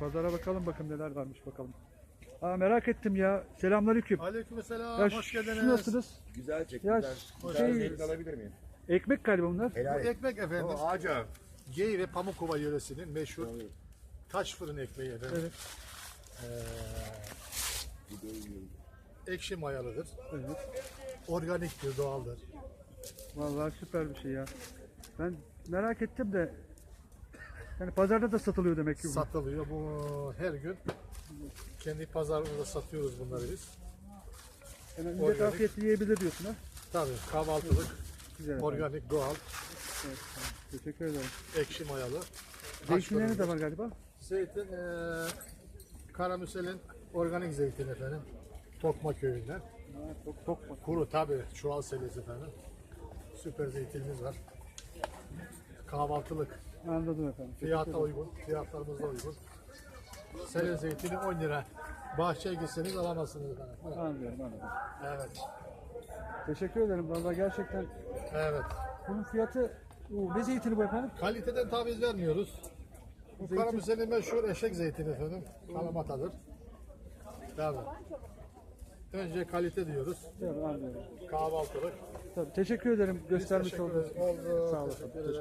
pazara bakalım bakın neler varmış bakalım. Aa merak ettim ya. Selamünaleyküm. Aleykümselam, Ya hoş şu geldiniz. nasılsınız? Güzel çek, Ya güzel. şey- Güzel alabilir miyim? Ekmek galiba bunlar. Bu Helal et. ekmek efendim, O ağaca. Gey ve Pamukova yöresinin meşhur taş fırın ekmeği efendim. Evet. Ee, ekşi mayalıdır, Evet. organiktir, doğaldır. Vallahi süper bir şey ya. Ben merak ettim de yani pazarda da satılıyor demek ki bu. Satılıyor bu her gün. Kendi pazarımızda satıyoruz bunları biz. Yani millet organik. afiyetle yiyebilir diyorsun ha. Tabii kahvaltılık, Güzel. efendim. organik, doğal, Evet, tamam. Teşekkür ederim. ekşi mayalı. Zeytinleri de var galiba. Zeytin, ee, Karamüsel'in organik zeytin efendim. Tokma köyünden. Çok çok. Kuru tabi çuval selesi efendim. Süper zeytinimiz var. Kahvaltılık. Anladım efendim. Fiyata uygun. Fiyatlarımız da uygun. Sele zeytini 10 lira. Bahçeye gitseniz alamazsınız efendim. Anlıyorum anladım. Evet. Teşekkür ederim. Vallahi gerçekten Evet. bunun fiyatı Oo, ne zeytini bu efendim? Kaliteden taviz vermiyoruz. Bu Zeytin- Karamüsel'in meşhur eşek zeytini efendim. Kalamatadır. Tabi. Önce kalite diyoruz. Evet, anlıyorum. Kahvaltılık. Tabii, teşekkür ederim göstermiş Teşekkür olduğunuz ederiz. Oldu. Sağ. Teşekkür ederim.